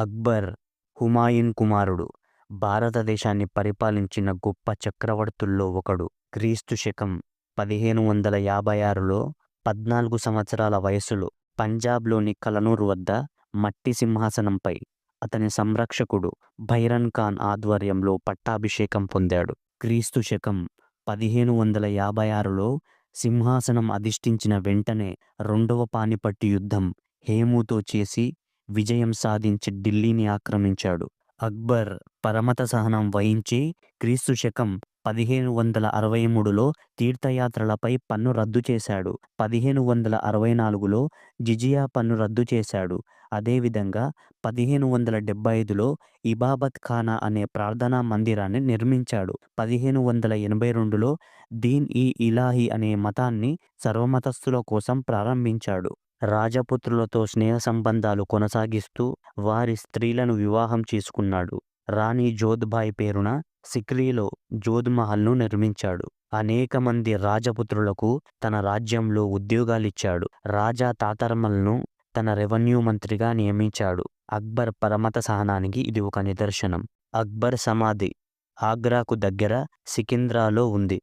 అక్బర్ హుమాయూన్ కుమారుడు. భారతదేశాన్ని పరిపాలించిన గొప్ప చక్రవర్తుల్లో ఒకడు. క్రీస్తు శకం పదిహేను వందల యాభై ఆరులో పద్నాలుగు సంవత్సరాల వయస్సులో పంజాబ్లోని కలనూర్ వద్ద మట్టి సింహాసనంపై అతని సంరక్షకుడు భైరన్ ఖాన్ ఆధ్వర్యంలో పట్టాభిషేకం పొందాడు. క్రీస్తు శకం పదిహేను వందల యాభై ఆరులో సింహాసనం అధిష్ఠించిన వెంటనే రెండవ పానిపట్టు యుద్ధం హేముతో చేసి విజయం సాధించి ఢిల్లీని ఆక్రమించాడు. అక్బర్ పరమత సహనం వహించి క్రీస్తు శకం పదిహేను వందల అరవై మూడులో తీర్థయాత్రలపై పన్ను రద్దు చేశాడు. పదిహేను వందల అరవై నాలుగులో జిజియా పన్ను రద్దు చేశాడు. అదేవిధంగా పదిహేను వందల డెబ్బై ఐదులో ఇబాబత్ ఖానా అనే ప్రార్థనా మందిరాన్ని నిర్మించాడు. పదిహేను వందల ఎనభై రెండులో దీన్ ఇ ఇలాహి అనే మతాన్ని సర్వమతస్థుల కోసం ప్రారంభించాడు. రాజపుత్రులతో స్నేహ సంబంధాలు కొనసాగిస్తూ వారి స్త్రీలను వివాహం చేసుకున్నాడు. రాణి జోధ్ పేరున సిక్రీలో జోధ్ మహల్ను నిర్మించాడు. అనేక మంది రాజపుత్రులకు తన రాజ్యంలో ఉద్యోగాలిచ్చాడు. రాజా తాతర్మల్ను తన రెవెన్యూ మంత్రిగా నియమించాడు. అక్బర్ పరమత సహనానికి ఇది ఒక నిదర్శనం. అక్బర్ సమాధి ఆగ్రాకు దగ్గర సికింద్రాలో ఉంది.